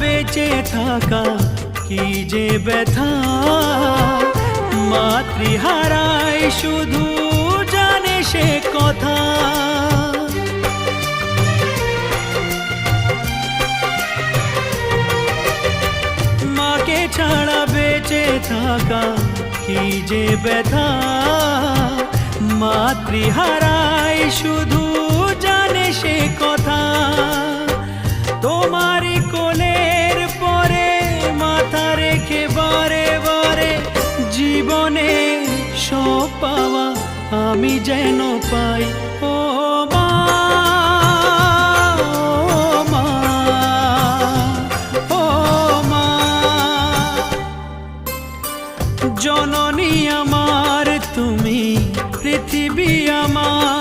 বেঁচে থাকা কি যে ব্যথা? মাতৃহারায় শুধু জানে সে কথা। মাকে ছাড়া বেঁচে থাকা কি যে ব্যথা? মাতৃহারায় শুধু আমি যেন পাই ও মা জননী আমার তুমি পৃথিবী আমার।